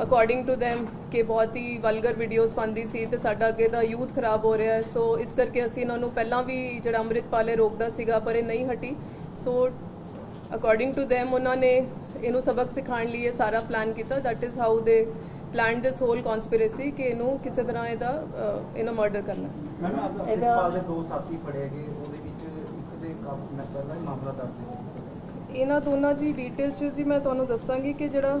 According to them ਕਿ ਬਹੁਤ ਹੀ vulgar videos ਪਾਉਂਦੀ ਸੀ ਤੇ ਸਾਡਾ ਅੱਗੇ ਦਾ ਯੂਥ ਖਰਾਬ ਹੋ ਰਿਹਾ ਹੈ। ਸੋ ਇਸ ਕਰਕੇ ਅਸੀਂ ਇਹਨਾਂ ਨੂੰ ਪਹਿਲਾਂ ਵੀ ਜਿਹੜਾ ਅੰਮ੍ਰਿਤਪਾਲ ਰੋਕਦਾ ਸੀਗਾ ਪਰ ਇਹ ਨਹੀਂ ਹਟੀ। ਸੋ ਅਕੋਰਡਿੰਗ ਟੂ them ਉਹਨਾਂ ਨੇ ਇਹਨੂੰ ਸਬਕ ਸਿਖਾਉਣ ਲਈ ਇਹ ਸਾਰਾ ਪਲਾਨ ਕੀਤਾ। That is how they plan this whole conspiracy ਕਿ ਇਹਨੂੰ ਕਿਸੇ ਤਰ੍ਹਾਂ ਇਹਦਾ ਇਹਨੂੰ ਮਰਡਰ ਕਰਨਾ। ਮੈਮ ਅੰਮ੍ਰਿਤਪਾਲ ਦੇ ਦੋ ਸਾਥੀ ਫੜੇ ਗਏ ਉਹਦੇ ਵਿੱਚ ਇੱਕ ਦੇ ਕਾਬੂ ਮੈਂ ਪਹਿਲਾਂ ਹੀ ਮਾਮਲਾ ਦਰਜ ਇਹਨਾਂ ਦੋਨਾਂ ਦੀ ਡਿਟੇਲ ਚ ਜੀ ਮੈਂ ਤੁਹਾਨੂੰ ਦੱਸਾਂਗੀ ਕਿ ਜਿਹੜਾ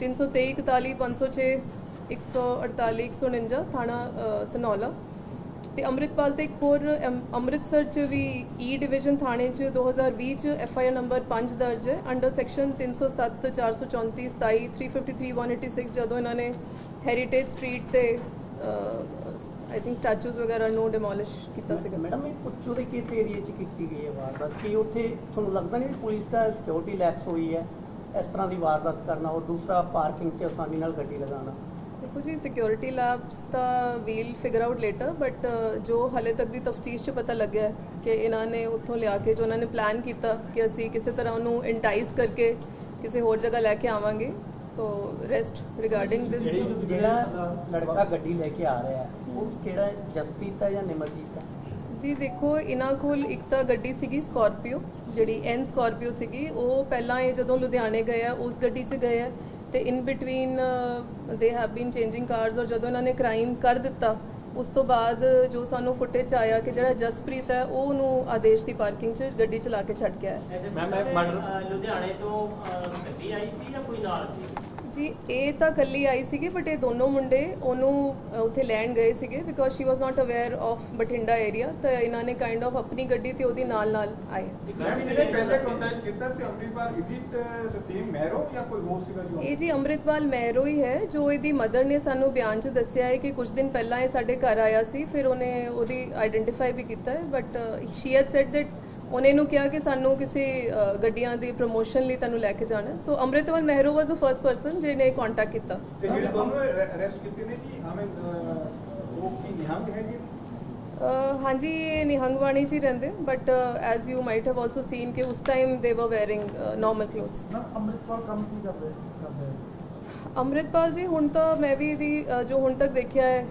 323 41 506 148 149 ਥਾਣਾ ਅ, ਧਨੌਲਾ ਤੇ ਅੰਮ੍ਰਿਤਪਾਲ ਤੇ ਇੱਕ ਹੋਰ ਅਮ, ਅੰਮ੍ਰਿਤਸਰ ਚ ਵੀ e ਈ ਡਿਵੀਜ਼ਨ ਥਾਣੇ ਚ 2020 ਚ ਐਫ ਆਈ ਆਰ ਨੰਬਰ 5 ਦਰਜ ਹੈ। ਅੰਡਰ ਸੈਕਸ਼ਨ 307 434 27 353 186 ਜਦੋਂ ਇਹਨਾਂ ਨੇ ਹੈਰੀਟੇਜ ਸਟਰੀਟ ਤੇ ਆਈ ਥਿੰਕ ਸਟੈਚੂਜ਼ ਵਗੈਰਾ ਨੂੰ ਡਿਮੋਲਿਸ਼ ਕੀਤਾ ਸੀਗਾ। ਮੈਡਮ ਇਹ ਪੁੱਛੋ ਦੇ ਕਿਸ ਏਰੀਆ 'ਚ ਕੀਤੀ ਗਈ ਹੈ ਵਾਰਦਾਤ? ਕੀ ਉੱਥੇ ਤੁਹਾਨੂੰ ਲੱਗਦਾ ਨਹੀਂ ਪੁਲਿਸ ਦਾ ਸਿਕਿਉਰਿਟੀ ਲੈਪਸ ਹੋਈ ਹੈ? ਇਸ ਤਰ੍ਹਾਂ ਦੀ ਵਾਰਦਾਤ ਕਰਨਾ ਔਰ ਦੂਸਰਾ ਪਾਰਕਿੰਗ 'ਚ ਆਸਾਨੀ ਨਾਲ ਗੱਡੀ ਲਗਾਉਣਾ। ਦੇਖੋ ਜੀ security labs the we'll figure out later but ਜੋ ਹਲੇ ਤੱਕ ਦੀ ਤਫਤੀਸ਼ 'ਚ ਪਤਾ ਲੱਗਿਆ ਕਿ ਇਹਨਾਂ ਨੇ ਉੱਥੋਂ ਲਿਆ ਕੇ ਜੋ ਉਹਨਾਂ ਨੇ ਪਲਾਨ ਕੀਤਾ ਕਿ ਅਸੀਂ ਕਿਸੇ ਤਰ੍ਹਾਂ ਉਹਨੂੰ ਇੰਟਾਈਸ ਕਰਕੇ ਕਿਸੇ ਹੋਰ ਜਗ੍ਹਾ ਲੈ ਕੇ ਆਵਾਂਗੇ। ਸੋ ਰੈਸਟ ਰਿਗਾਰਡਿੰਗ ਦਿਸ ਜਿਹੜਾ ਲੜਕਾ ਗੱਡੀ ਲੈ ਕੇ ਆ ਰਿਹਾ ਉਹ ਕਿਹੜਾ ਹੈ? ਜਸਪ੍ਰੀਤ ਹੈ ਜਾਂ ਨਿਮਰਜੀਤ ਹੈ? ਜੀ ਦੇਖੋ ਇਹਨਾਂ ਕੋਲ ਇੱਕ ਤਾਂ ਗੱਡੀ ਸੀਗੀ ਸਕਾਰਪੀਓ ਜਿਹੜੀ ਐਨ ਸਕਾਰਪੀਓ ਸੀਗੀ ਉਹ ਪਹਿਲਾਂ ਇਹ ਜਦੋਂ ਲੁਧਿਆਣੇ ਗਏ ਆ ਉਸ ਗੱਡੀ 'ਚ ਗਏ ਆ ਤੇ in between they have been changing cars ਔਰ ਜਦੋਂ ਇਹਨਾਂ ਨੇ ਕ੍ਰਾਈਮ ਕਰ ਦਿੱਤਾ ਉਸ ਤੋਂ ਬਾਅਦ ਜੋ ਸਾਨੂੰ ਫੁਟੇਜ ਆਇਆ ਕਿ ਜਿਹੜਾ ਜਸਪ੍ਰੀਤ ਹੈ ਉਹ ਉਹਨੂੰ ਆਦੇਸ਼ ਦੀ ਪਾਰਕਿੰਗ 'ਚ ਗੱਡੀ ਚਲਾ ਕੇ ਛੱਡ ਗਿਆ ਹੈ। ਮੈਮ ਮੈਂ ਮਰਡਰ- ਮੈਂ ਲੁਧਿਆਣੇ ਤੋਂ ਗੱਡੀ ਆਈ ਸੀ ਜਾਂ ਕੋਈ ਨਾਲ ਸੀ? ਜੀ ਇਹ ਤਾਂ ਕੱਲੀ ਆਈ ਸੀਗੀ ਬਟ ਇਹ ਦੋਨੋਂ ਮੁੰਡੇ ਉਹਨੂੰ ਅ, ਉੱਥੇ ਲੈਣ ਗਏ ਸੀਗੇ because she was not aware of Bathinda area ਤਾਂ ਇਹਨਾਂ ਨੇ ਕਾਈਂਡ ਆਫ ਆਪਣੀ ਗੱਡੀ ਤੇ ਉਹਦੀ ਨਾਲ ਨਾਲ ਆਏ। ਮੈਮ ਜਿਹਨੇ ਪਹਿਲੇ ਕੰਟੈਕਟ ਕੀਤਾ ਸੀ Amritpal? Is it the same marrow ਜਾਂ ਕੋਈ ਹੋਰ ਸੀਗਾ ਜੋ? ਇਹ ਜੀ ਅੰਮ੍ਰਿਤਪਾਲ ਮਹਿਰੋ ਹੀ ਹੈ ਜੋ ਇਹਦੀ ਮਦਰ ਨੇ ਸਾਨੂੰ ਬਿਆਨ 'ਚ ਦੱਸਿਆ ਹੈ ਕਿ ਕੁਝ ਦਿਨ ਪਹਿਲਾਂ ਇਹ ਸਾਡੇ ਘਰ ਆਇਆ ਸੀ ਫਿਰ ਉਹਨੇ ਉਹਦੀ ਆਇਡੈਂਟੀਫਾਈ ਵੀ ਕੀਤਾ ਹੈ but she had said that ਉਹਨੇ ਇਹਨੂੰ ਕਿਹਾ ਕਿ ਸਾਨੂੰ ਕਿਸੇ ਅ, ਗੱਡੀਆਂ ਦੀ ਪ੍ਰੋਮੋਸ਼ਨ ਲਈ ਤੈਨੂੰ ਲੈ ਕੇ ਜਾਣਾ so Amritpal Mehron was the first person ਜਿਹਨੇ ਕੰਟੈਕਟ ਕੀਤਾ ਤੇ ਜਿਹੜੇ ਦੋਨੋਂ ਅਰੈਸਟ ਕੀਤੇ ਨੇ ਜੀ ਆਵੇਂ ਉਹ ਕੀ ਨਿਹੰਗ ਹੈ ਜੀ ਅਹ ਹਾਂਜੀ ਇਹ ਨਿਹੰਗਵਾਣੀ 'ਚ ਹੀ ਰਹਿੰਦੇ but as you might have also seen ਕਿ ਉਸ ਟਾਈਮ ਦੇ ਵਰ ਵੇਅਰਿੰਗ ਨਾਰਮਲ ਕਲੋਥਸ ਨਾ ਅੰਮ੍ਰਿਤਪਾਲ ਕੰਮ ਕੀ ਕਰਦੇ ਕਰਦੇ ਅੰਮ੍ਰਿਤਪਾਲ ਜੀ ਹੁਣ ਤਾਂ ਮੈਂ ਵੀ ਇਹਦੀ ਅਹ, ਜੋ ਹੁਣ ਤੱਕ ਦੇਖਿਆ ਹੈ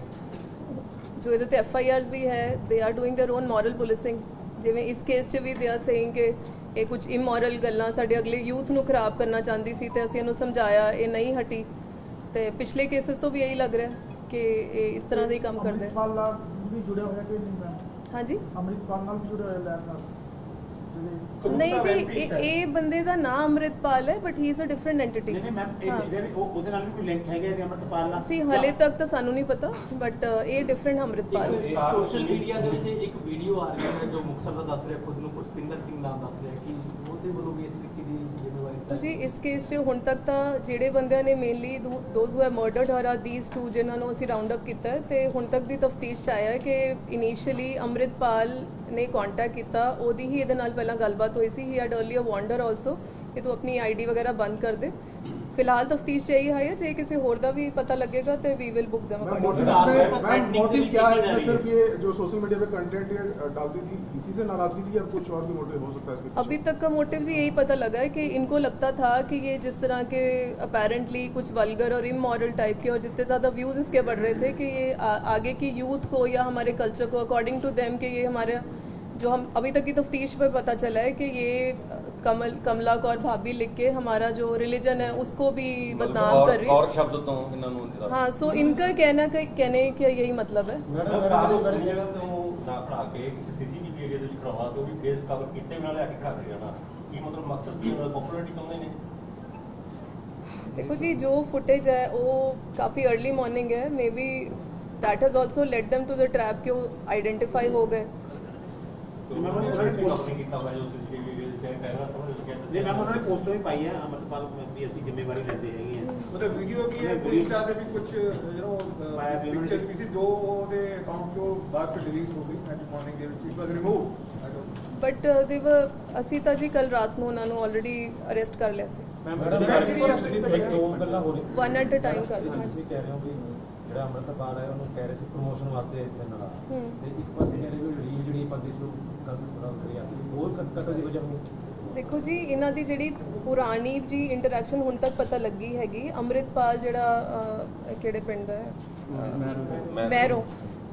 ਜੋ ਇਹਦੇ ਤੇ ਐਫ ਆਈ ਆਰਸ ਵੀ ਹੈ they are doing their own moral policing ਜਿਵੇਂ ਇਸ ਕੇਸ 'ਚ ਵੀ ਦੇ ਆਰ ਸੇਇੰਗ ਕਿ ਇਹ ਕੁਝ ਇਮੋਰਲ ਗੱਲਾਂ ਸਾਡੇ ਅਗਲੇ ਯੂਥ ਨੂੰ ਖਰਾਬ ਕਰਨਾ ਚਾਹੁੰਦੀ ਸੀ ਤੇ ਅਸੀਂ ਇਹਨੂੰ ਸਮਝਾਇਆ ਇਹ ਨਹੀਂ ਹਟੀ। ਤੇ ਪਿਛਲੇ ਕੇਸਸ ਤੋਂ ਵੀ ਇਹੀ ਲੱਗ ਰਿਹਾ ਕਿ ਇਹ ਇਸ ਤਰ੍ਹਾਂ ਦਾ ਹੀ ਕੰਮ ਕਰਦੇ। ਨਾਲ ਵੀ ਜੁੜਿਆ ਹੋਇਆ ਕਿ ਨਹੀਂ ਮੈਂ ਹਾਂਜੀ? ਅੰਮ੍ਰਿਤਪਾਲ ਨਾਲ ਜੁੜਿਆ ਹੋਇਆ ਲੈਬ ਨਾਲ? ਨਹੀਂ ਜੀ ਇਹ ਇਹ ਬੰਦੇ ਦਾ ਨਾਮ ਅੰਮ੍ਰਿਤਪਾਲ ਹੈ but he is a different entity ਨਹੀਂ ਮੈਮ ਇਹ ਜਿਹੜੇ ਉਹ ਉਹਦੇ ਨਾਲ ਵੀ ਕੋਈ ਲਿੰਕ ਹੈਗਾ ਇਹਦੇ ਅੰਮ੍ਰਿਤਪਾਲ ਨਾਲ? ਸੀ ਹਲੇ ਤੱਕ ਤਾਂ ਸਾਨੂੰ ਨਹੀਂ ਪਤਾ ਬਟ ਇਹ ਡਿਫਰੈਂਟ ਅੰਮ੍ਰਿਤਪਾਲ। ਹੈ ਸੋਸ਼ਲ ਮੀਡੀਆ ਦੇ ਉੱਤੇ ਇੱਕ ਵੀਡੀਓ ਆ ਰਹੀ ਹੈ ਜੋ ਮੁਕਤਸਰ ਦਾ ਦੱਸ ਰਿਹਾ ਖੁਦ ਨੂੰ ਪੁਸ਼ਪਿੰਦਰ ਸਿੰਘ ਨਾਮ ਦੱਸ ਰਿਹਾ ਕਿ ਉਹਦੇ ਵੱਲੋਂ ਵੀ ਇਸ ਤਰੀਕੇ ਜੀ ਇਸ ਕੇਸ 'ਚ ਹੁਣ ਤੱਕ ਤਾਂ ਜਿਹੜੇ ਬੰਦਿਆਂ ਨੇ mainly those who have murdered her are these two ਜਿਨ੍ਹਾਂ ਨੂੰ ਅਸੀਂ ਰਾਉਂਡ ਅਪ ਕੀਤਾ ਹੈ ਤੇ ਹੁਣ ਤੱਕ ਦੀ ਤਫਤੀਸ਼ 'ਚ ਆਇਆ ਕਿ ਇਨੀਸ਼ੀਅਲੀ ਅੰਮ੍ਰਿਤਪਾਲ ਨੇ ਕੰਟੈਕਟ ਕੀਤਾ, ਉਹਦੀ ਹੀ ਇਹਦੇ ਨਾਲ ਪਹਿਲਾਂ ਗੱਲਬਾਤ ਹੋਈ ਸੀ he had earlier wander also ਕਿ ਤੂੰ ਆਪਣੀ ਆਈਡੀ ਵਗੈਰਾ ਬੰਦ ਕਰ ਦੇ। ਫਿਲਹਾਲ ਤਫਤੀਸ਼ ਜਾਈ ਹੈ ਜੇ ਕਿਸੇ ਹੋਰ ਦਾ ਵੀ ਪਤਾ ਲੱਗੇਗਾ ਤੇ we will book them motive क्या है इसमें सिर्फ़ ये जो सोशल मीडिया पे कंटेंट ये डालती थी इसी से नाराज़गी थी या कुछ और भी मोटिव हो सकता है इसके अभी तक का मोटिव यही पता लगा है कि इनको लगता था कि ये जिस तरह के अपेरेंटली कुछ वल्गर और इमोरल टाइप के और जितने ज़्यादा व्यूज़ इसके बढ़ रहे थे कि ये आगे की यूथ को या हमारे कल्चर को अकॉर्डिंग टू देम कि ये हमारे जो हम अभी तक की तफ्तीश पर पता चला है कि ये कमल कमला कौर भाभी लिख के हमारा जो रिलीजन है उसको भी बदनाम कर रही और शब्द तो हाँ सो इनका कहना कहने का यही मतलब है देखो जी जो फुटेज है वो काफ़ी अर्ली मॉर्निंग है maybe that has also let them to the trap के आइडेंटिफाई हो गए ਨਹੀਂ ਜੋ ਦੇ ਮੈਮ ਉਹਨਾਂ ਨੇ ਪੋਸਟਰ ਵੀ ਪਾਈ ਹੈ ਅਮਰਪਾਲ ਵੀ ਅਸੀਂ ਜ਼ਿੰਮੇਵਾਰੀ ਲੈਂਦੇ ਹੈਗੇ ਆ। ਉਹਦੇ ਵੀਡੀਓ ਵੀ ਹੈ ਇੰਸਟਾ ਤੇ ਵੀ ਕੁਝ ਯੂ نو ਪਾਇਆ ਵੀ ਉਹਨਾਂ ਨੇ। ਪਿਕਚਰਸ ਵੀ ਸੀ ਜੋ ਉਹਦੇ ਅਕਾਊਂਟ ਚੋਂ ਬਾਅਦ ਚ ਡਿਲੀਟ ਹੋ ਗਈ ਅੱਜ ਮਾਰਨਿੰਗ ਦੇ ਵਿੱਚ ਇਟ ਵਾਸ ਰਿਮੂਵ ਬਟ ਦੇ ਅਸੀਂ ਤਾਂ ਜੀ ਕੱਲ ਰਾਤ ਨੂੰ ਉਹਨਾਂ ਨੂੰ ਆਲਰੇਡੀ ਅਰੈਸਟ ਕਰ ਲਿਆ ਸੀ। ਮੈਡਮ ਪਹਿਲਾਂ ਹੋ ਰਹੀ ਵਨ ਐਟ ਅ ਟਾਈਮ ਕਰ ਹਾਂਜੀ ਤੁਸੀਂ ਕਹਿ ਰਹੇ ਹੋ ਵੀ ਜਿਹੜਾ ਅੰਮ੍ਰਿਤਪਾਲ ਹੈ ਉਹਨੂੰ ਕਹਿ ਰਹੇ ਸੀ ਪ੍ਰੋਮੋਸ਼ਨ ਵਾਸਤੇ ਮਿਲਣ ਹੂੰ। ਤੇ ਇੱਕ ਪਾਸੇ ਕਹਿ ਰਹੇ ਵੀ ਰੀਲ ਜਿਹੜੀ ਬੰਦੀ ਸੀ ਉਹ ਗਲਤ ਸਰਾਹ ਕਰੀ ਜਾਂਦੀ ਸੀ। ਹੋਰ ਕਤ- ਕਤਲ ਦੀ ਵਜ੍ਹਾ ਹੋਈ ਦੇਖੋ ਜੀ ਇਹਨਾਂ ਦੀ ਜਿਹੜੀ ਪੁਰਾਣੀ ਜੀ ਇੰਟਰੈਕਸ਼ਨ ਹੁਣ ਤੱਕ ਪਤਾ ਲੱਗੀ ਹੈਗੀ। ਅੰਮ੍ਰਿਤਪਾਲ ਜਿਹੜਾ ਕਿਹੜੇ ਪਿੰਡ ਦਾ ਹੈ? ਮੈਰੋ।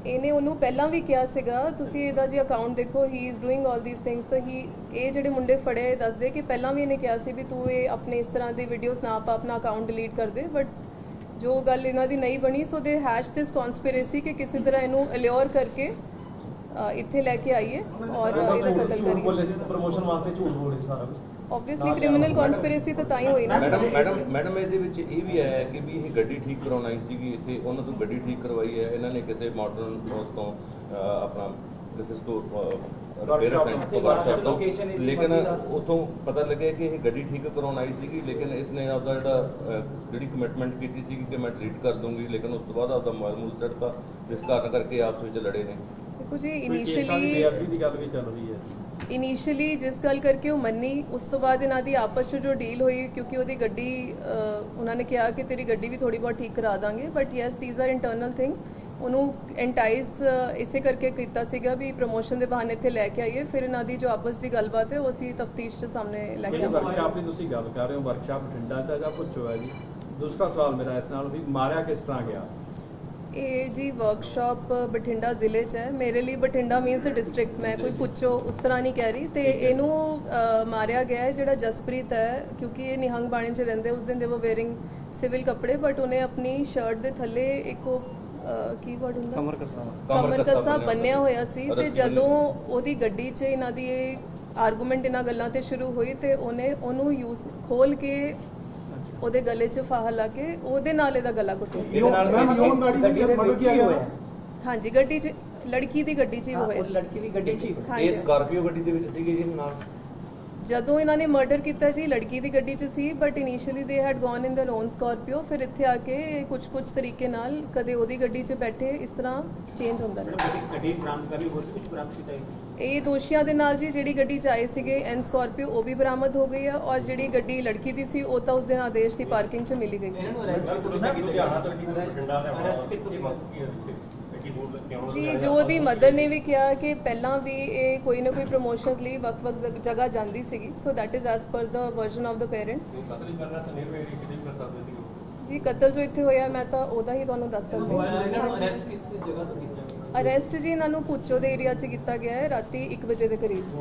ਇਹਨੇ ਉਹਨੂੰ ਪਹਿਲਾਂ ਵੀ ਕਿਹਾ ਸੀਗਾ ਤੁਸੀਂ ਇਹਦਾ ਜੀ ਅਕਾਊਂਟ ਦੇਖੋ he is doing 올 these things ਹੀ ਇਹ ਜਿਹੜੇ ਮੁੰਡੇ ਫੜੇ ਇਹ ਦੱਸਦੇ ਕਿ ਪਹਿਲਾਂ ਵੀ ਇਹਨੇ ਕਿਹਾ ਸੀ ਵੀ ਤੂੰ ਇਹ ਆਪਣੇ ਇਸ ਤਰ੍ਹਾਂ ਦੀ ਵੀਡੀਓਜ਼ ਨਾ ਪਾ ਆਪਣਾ ਅਕਾਊਂਟ ਡਿਲੀਟ ਕਰ ਦੇ। ਬਟ ਜੋ ਗੱਲ ਇਹਨਾਂ ਦੀ ਨਹੀਂ ਬਣੀ ਸੋ ਦੇ ਹੈਸ਼ ਦਿਸ ਕਨਸਪੀਰੇਸੀ ਕਿ ਕਿਸੇ ਤਰ੍ਹਾਂ ਇਹਨੂੰ ਅਲਿਓਰ ਕਰਕੇ ਇੱਥੇ ਲੈ ਕੇ ਆਈਏ ਔਰ ਇਹਦਾ ਕਤਲ ਕਰੀਏ। ਬੋਲੇ ਸੀ ਪ੍ਰੋਮੋਸ਼ਨ ਵਾਸਤੇ ਝੂਠ ਬੋਲੇ ਸੀ ਸਾਰਾ ਕੁਝ ਆਬਵੀਅਸਲੀ ਕ੍ਰਿਮੀਨਲ ਕਨਸਪੀਰੇਸੀ ਤਾਂ ਤਾਂ ਹੀ ਹੋਈ ਨਾ। ਮੈਡਮ ਮੈਡਮ ਮੈਡਮ ਇਹਦੇ ਵਿੱਚ ਇਹ ਵੀ ਆਇਆ ਹੈ ਕਿ ਵੀ ਇਹ ਗੱਡੀ ਠੀਕ ਕਰਾਉਣ ਆਈ ਸੀਗੀ ਇੱਥੇ ਉਹਨਾਂ ਤੋਂ ਗੱਡੀ ਠੀਕ ਕਰਵਾਈ ਹੈ ਇਹਨਾਂ ਨੇ ਕਿਸੇ ਮਾਡਰਨ ਤੋਂ ਅਹ, ਆਪਣਾ ਕਿਸੇ ਸਟੋਰ ਰਿਪੇਅਰ ਸੈਂਟਰ ਤੋਂ ਵਰਕਸ਼ਾਪ ਤੋਂ ਲੇਕਿਨ ਉਥੋਂ ਪਤਾ ਲੱਗਿਆ ਕਿ ਇਹ ਗੱਡੀ ਠੀਕ ਕਰਾਉਣ ਆਈ ਸੀਗੀ ਲੇਕਿਨ ਇਸਨੇ ਆਪਦਾ ਜਿਹੜਾ ਅਹ, ਜਿਹੜੀ ਕਮਿਟਮੈਂਟ ਕੀਤੀ ਸੀਗੀ ਕਿ ਮੈਂ ਟ੍ਰੀਟ ਕਰ ਦੂੰਗੀ ਲੇਕਿਨ ਉਸ ਤੋਂ ਬਾਅਦ ਆਪਦਾ ਮੋਬਾਈਲ ਮੂਲ ਸੱਟਤਾ ਜਿਸ ਕਾਰਨ ਕਰਕੇ ਆਪਸ ਵਿੱਚ ਲੜੇ ਨੇ। ਦੇਖੋ ਜੀ ਇਨੀਸ਼ੀਅਲੀ ਦੀ ਗੱਲ ਵੀ ਚੱਲ ਰਹੀ ਹੈ। ਇਨੀਸ਼ੀਅਲੀ ਜਿਸ ਗੱਲ ਕਰਕੇ ਉਹ ਮੰਨੀ ਉਸ ਤੋਂ ਬਾਅਦ ਇਹਨਾਂ ਦੀ ਆਪਸ ਵਿੱਚ ਜੋ ਡੀਲ ਹੋਈ ਕਿਉਂਕਿ ਉਹਦੀ ਗੱਡੀ ਅਹ, ਉਹਨਾਂ ਨੇ ਕਿਹਾ ਕਿ ਤੇਰੀ ਗੱਡੀ ਵੀ ਥੋੜੀ ਬਹੁਤ ਠੀਕ ਕਰਾ ਦਾਂਗੇ but yes these are internal things ਉਹਨੂੰ ਐਂਟਾਈਸ ਇਸੇ ਕਰਕੇ ਕੀਤਾ ਸੀਗਾ ਵੀ ਪ੍ਰੋਮੋਸ਼ਨ ਦੇ ਬਹਾਨੇ ਇੱਥੇ ਲੈ ਕੇ ਆਈਏ। ਫਿਰ ਇਹਨਾਂ ਦੀ ਜੋ ਆਪਸ ਦੀ ਗੱਲਬਾਤ ਹੈ ਉਹ ਅਸੀਂ ਤਫਤੀਸ਼ ਦੇ ਸਾਹਮਣੇ ਲੈ ਕੇ ਆਵਾਂਗੇ। ਵਰਕਸ਼ਾਪ ਦੀ ਤੁਸੀਂ ਗੱਲ ਕਰ ਰਹੇ ਹੋ ਵਰਕਸ਼ਾਪ ਬਠਿੰਡਾ ਚ ਜਾਂ ਪੁੱਛੋ ਹੈ ਜੀ? ਦੂਸਰਾ ਸਵਾਲ ਮੇਰਾ ਇਸ ਨਾਲ ਵੀ ਮਾਰਿਆ ਕਿਸ ਤਰ੍ਹਾਂ ਗਿਆ? ਇਹ ਜੀ ਵਰਕਸ਼ਾਪ ਬਠਿੰਡਾ ਜ਼ਿਲ੍ਹੇ 'ਚ ਹੈ। ਮੇਰੇ ਲਈ ਬਠਿੰਡਾ ਮੀਨਸ ਡਿਸਟ੍ਰਿਕਟ ਮੈਂ ਕੋਈ ਪੁੱਛੋ ਉਸ ਤਰ੍ਹਾਂ ਨਹੀਂ ਕਹਿ ਰਹੀ। ਤੇ ਇਹਨੂੰ ਮਾਰਿਆ ਗਿਆ ਹੈ ਜਿਹੜਾ ਜਸਪ੍ਰੀਤ ਹੈ ਕਿਉਂਕਿ ਇਹ ਨਿਹੰਗ ਬਾਣੀ 'ਚ ਰਹਿੰਦੇ ਉਸ ਦਿਨ ਦੇ ਉਹ ਵੇਅਰਿੰਗ ਸਿਵਲ ਕੱਪੜੇ ਬਟ ਉਹਨੇ ਆਪਣੀ ਸ਼ਰਟ ਦੇ ਥੱਲੇ ਇੱਕ ਕੀ ਵਰਡ ਹੁੰਦਾ? ਕਮਰ ਕੱਸਾ ਕਮਰ ਕੱਸਾ ਬੰਨਿਆ ਹੋਇਆ। ਸੀ ਤੇ ਜਦੋਂ ਉਹਦੀ ਗੱਡੀ 'ਚ ਇਹਨਾਂ ਦੀ ਇਹ ਆਰਗੂਮੈਂਟ ਇਹਨਾਂ ਗੱਲਾਂ ਤੇ ਸ਼ੁਰੂ ਹੋਈ ਤੇ ਉਹਨੇ ਉਹਨੂੰ ਯੂਜ਼ ਖੋਲ ਕੇ ਉਹਦੇ ਗਲੇ 'ਚ ਫਾਹਾ ਲਾ ਕੇ ਉਹਦੇ ਨਾਲ ਇਹਦਾ ਗਲਾ। ਹੋਇਆ? ਹਾਂਜੀ ਗੱਡੀ 'ਚ ਲੜਕੀ ਦੀ ਗੱਡੀ 'ਚ ਹੀ ਹੋਇਆ। ਉਹ ਲੜਕੀ ਦੀ ਗੱਡੀ 'ਚ। ਇਹ ਸਕਾਰਪੀਓ ਗੱਡੀ ਦੇ ਵਿੱਚ ਸੀਗੇ ਜੀ ਨਾਲ। ਜਦੋਂ ਇਹਨਾਂ ਨੇ ਮਰਡਰ ਕੀਤਾ ਜੀ ਲੜਕੀ ਦੀ ਗੱਡੀ 'ਚ ਸੀ but initially they had gone in their own Scorpio ਫਿਰ ਇੱਥੇ ਆ ਕੇ ਕੁਝ ਕੁਝ ਤਰੀਕੇ ਨਾਲ ਕਦੇ ਉਹਦੀ ਗੱਡੀ 'ਚ ਬੈਠੇ ਇਸ ਤਰ੍ਹਾਂ ਚੇਂਜ ਹੁੰਦਾ ਰਿਹਾ ਗੱਡੀ ਗੱਡੀ ਬਰਾਮਦ ਕਰ ਲਈ ਹੋਰ ਵੀ ਕੁਝ ਬਰਾਮਦ ਕੀਤਾ ਹੈ ਇਹ ਦੋਸ਼ੀਆਂ ਦੇ ਨਾਲ ਜੀ ਜਿਹੜੀ ਗੱਡੀ 'ਚ ਆਏ ਸੀਗੇ ਐਨ ਸਕਾਰਪੀਓ, ਉਹ ਵੀ ਬਰਾਮਦ ਹੋ ਗਈ ਆ ਔਰ ਜਿਹੜੀ ਗੱਡੀ ਲੜਕੀ ਦੀ ਸੀ, ਉਹ ਤਾਂ ਉਸ ਦਿਨ ਆਦੇਸ਼ ਦੀ ਪਾਰਕਿੰਗ 'ਚ ਮਿਲੀ ਗਈ ਸੀ। ਜੀ, ਜੋ ਉਹਦੀ ਮਦਰ ਨੇ ਵੀ ਕਿਹਾ ਕਿ ਪਹਿਲਾਂ ਵੀ ਇਹ ਕੋਈ ਨਾ ਕੋਈ ਪ੍ਰੋਮੋਸ਼ਨਸ ਲਈ ਵੱਖ-ਵੱਖ ਜਗ- ਜਗ੍ਹਾ ਜਾਂਦੀ ਸੀਗੀ। ਸੋ that is as per the version of the parents ਜੀ, ਕਤਲ ਜੋ ਇੱਥੇ ਹੋਇਆ, ਮੈਂ ਤਾਂ ਉਹਦਾ ਹੀ ਤੁਹਾਨੂੰ ਦੱਸ ਸਕਦੀ ਇਹਨਾਂ ਨੂੰ ਹਾਂ ਅਰੈਸਟ ਕਿਸ ਜਗ੍ਹਾ ਤੋਂ ਕੀਤਾ? ਅਰੈਸਟ ਜੀ ਇਹਨਾਂ ਨੂੰ ਪੁੱਛੋ ਦੇ ਏਰੀਆ 'ਚ ਕੀਤਾ ਗਿਆ ਹੈ ਰਾਤੀ 1 ਵਜੇ ਦੇ ਕਰੀਬ।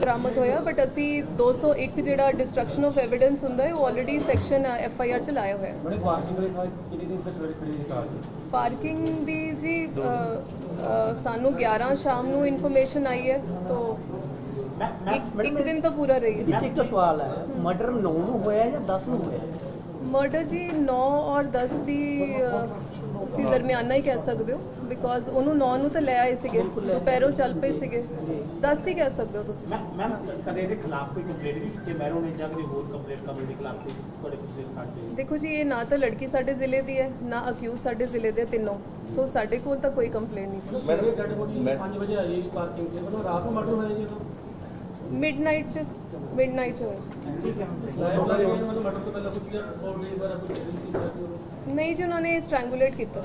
ਬਰਾਮਦ ਹੋਇਆ ਬਟ ਅਸੀਂ 201 ਜਿਹੜਾ ਡਿਸਟਰਕਸ਼ਨ ਆਫ ਐਵੀਡੈਂਸ ਹੁੰਦਾ ਹੈ ਉਹ already section F I R 'ਚ ਲਾਇਆ ਹੋਇਆ ਹੈ। ਬੜੇ ਪਾਰਕਿੰਗ ਦੇ ਥਾਂ ਕਿੰਨੇ ਦਿਨ ਤੱਕ ਖੜੀ ਖੜੀ ਕਾਰ ਜੀ ਪਾਰਕਿੰਗ ਦੀ ਜੀ ਅ, ਅ, ਸਾਨੂੰ 11 ਸ਼ਾਮ ਨੂੰ ਇਨਫੋਰਮੇਸ਼ਨ ਆਈ ਹੈ ਤੋਂ ਇੱਕ ਦਿਨ ਤਾਂ ਪੂਰਾ ਰਹੀ ਹੈ। ਇੱਕ ਸਵਾਲ ਹੈ ਮਰਡਰ 9 ਨੂੰ ਹੋਇਆ ਜਾਂ 10 ਨੂੰ ਹੋਇਆ? ਮਰਡਰ ਜੀ 9 ਔਰ 10 ਦੀ ਤੁਸੀਂ ਦਰਮਿਆਨਾ ਹੀ ਕਹਿ ਸਕਦੇ ਹੋ ਬਿਕੋਜ਼ ਉਹਨੂੰ 9 ਨੂੰ ਤਾਂ ਲੈ ਆਏ ਸੀਗੇ ਦੁਪਹਿਰੋਂ ਚੱਲ ਪਏ ਸੀਗੇ। 10 ਹੀ ਕਹਿ ਸਕਦੇ ਹੋ ਤੁਸੀਂ। ਮੈਂ ਮੈਮ ਕਦੇ ਇਹਦੇ ਖਿਲਾਫ ਕੋਈ ਕੰਪਲੇਂਟ ਵੀ ਕੀਤੀ ਮੈਰੋਂ ਨੇ ਜਾਂ ਕੋਈ ਹੋਰ ਕੰਪਲੇਂਟ ਕਰਨ ਦੇ ਖਿਲਾਫ ਕੋਈ ਤੁਹਾਡੇ ਪੁਲਿਸ ਤੇ ਦੇਖੋ ਜੀ ਇਹ ਨਾ ਤਾਂ ਲੜਕੀ ਸਾਡੇ ਜ਼ਿਲ੍ਹੇ ਦੀ ਹੈ ਨਾ ਅਕਿਊਜ਼ ਸਾਡੇ ਜ਼ਿਲ੍ਹੇ ਦੇ ਤਿੰਨੋਂ। ਸੋ ਸਾਡੇ ਕੋਲ ਤਾਂ ਕੋਈ ਕੰਪਲੇਂਟ ਨਹੀਂ ਸੀ। ਮੈਡਮ ਡੈਡ ਬੋਡੀ ਮੈਂ 5 ਵਜੇ ਆਈ ਪਾਰਕਿੰਗ ਤੇ। ਮਤਲਬ ਰਾਤ ਨੂੰ ਮਰਡਰ ਹੋਇਆ ਜੀ ਉਦੋਂ ਮਿਡਨਾਈਟ ਚ ਮਿਡਨਾਈਟ ਚ ਹੋਇਆ ਠੀਕ ਹੈ। ਮਤਲਬ ਮਰਡਰ ਤੋਂ ਪਹਿਲਾਂ ਕੁਝ ਯਾਰ ਹੋਰ ਡੇ ਵਗੈਰਾ ਕੁਝ ਨਹੀਂ ਸੀ ਨਹੀਂ ਜੀ ਉਹਨਾਂ ਨੇ ਸਟ੍ਰੈਂਗੂਲੇਟ ਕੀਤਾ।